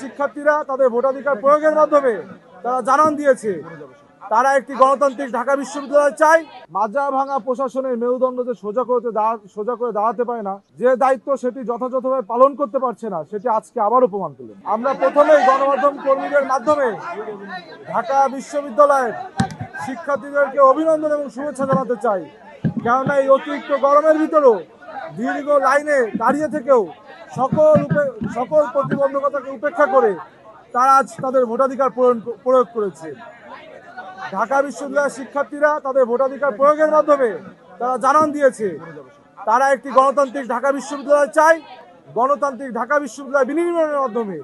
শিক্ষার্থীরা তাদের ভোটাধিকার প্রয়োগের মাধ্যমে তারা জানান দিয়েছে। তারা একটি গণতান্ত্রিক ঢাকা বিশ্ববিদ্যালয় চাই মাজা ভাঙা প্রশাসনের মেরুদণ্ড যে সোজা করতে সোজা করে দাঁড়াতে পারে না, যে দায়িত্ব সেটি যথাযথভাবে পালন করতে পারছে না, সেটি আজকে আবারও প্রমাণ পেলেন আমরা প্রথমেই গণমাধ্যম কর্মীদের মাধ্যমে ঢাকা বিশ্ববিদ্যালয়ের শিক্ষার্থীদেরকে অভিনন্দন এবং শুভেচ্ছা জানাতে চাই। কেননা এই অতিরিক্ত গরমের ভিতরেও দীর্ঘ লাইনে দাঁড়িয়ে থেকেও সকল সকল প্রতিবন্ধকতাকে উপেক্ষা করে তারা আজ তাদের ভোটাধিকার প্রয়োগ করেছে। ঢাকা বিশ্ববিদ্যালয়ের শিক্ষার্থীরা তাদের ভোটাধিকার প্রয়োগের মাধ্যমে তারা জানান দিয়েছে, তারা একটি গণতান্ত্রিক ঢাকা বিশ্ববিদ্যালয় চাই গণতান্ত্রিক ঢাকা বিশ্ববিদ্যালয় বিনির্মাণের মাধ্যমে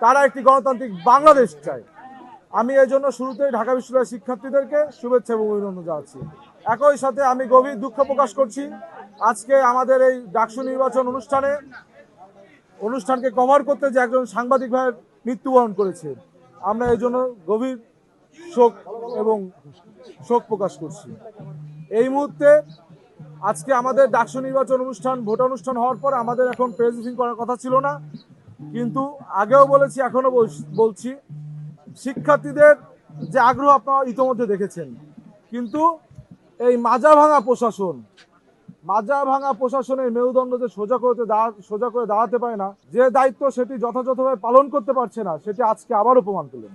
তারা একটি গণতান্ত্রিক বাংলাদেশ চায়। আমি এই জন্য শুরুতেই ঢাকা বিশ্ববিদ্যালয়ের শিক্ষার্থীদেরকে শুভেচ্ছা এবং অভিনন্দন জানাচ্ছি। একই সাথে আমি গভীর দুঃখ প্রকাশ করছি। আজকে আমাদের এই ডাকসু নির্বাচন অনুষ্ঠানে অনুষ্ঠানকে কভার করতে যে একজন সাংবাদিক ভাইয়ের মৃত্যুবরণ করেছে। আমরা এই জন্য গভীর শোক এবং শোক প্রকাশ করছি। এই মুহূর্তে আজকে আমাদের ডাকসু নির্বাচন অনুষ্ঠান, ভোট অনুষ্ঠান হওয়ার পর আমাদের এখন প্রেস ব্রিফিং করার কথা ছিল না। কিন্তু আগেও বলেছি, এখনও বলছি- শিক্ষার্থীদের যে আগ্রহ আপনারা ইতোমধ্যে দেখেছেন। কিন্তু এই মাজা ভাঙা প্রশাসন মাজা ভাঙা প্রশাসনের মেরুদণ্ড যে সোজা করতে সোজা করে দাঁড়াতে পারে না, যে দায়িত্ব সেটি যথাযথভাবে পালন করতে পারছে না, সেটি আজকে আবারও প্রমাণ পেলেন